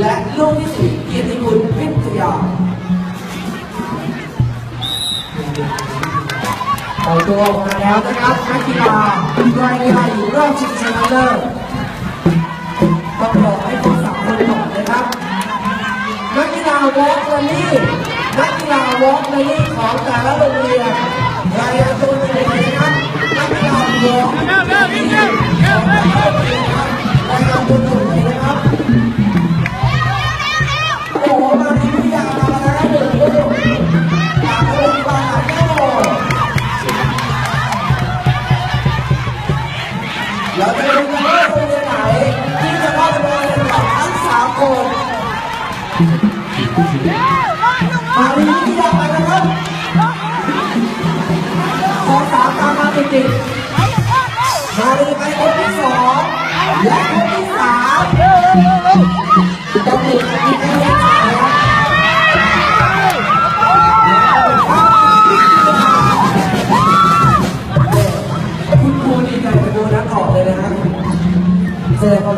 และลูกที่สี่เกียรติคุณพิทยาปล่อยตัวออกมาแล้วนะครับนักกีฬารายงาอยู่รอบชิงชนะเลิศต้องรอให้ทั้งสามคนก่อนนะครับนักกีฬาวอล์กแรลลี่นักกีฬาวอล์กแรลลี่ของแต่ละโรงเรียนรายงานตัวเลยนะครับนักกีฬาวอล์ก เราจะดูกันว่าโรงเรียนไหนที่จะเข้าไปในระดับทั้งสามคนมาลีวิทยาไปนะครับสองสามตามมาติดๆมาดีไปคนที่สองและคนที่สาม せの。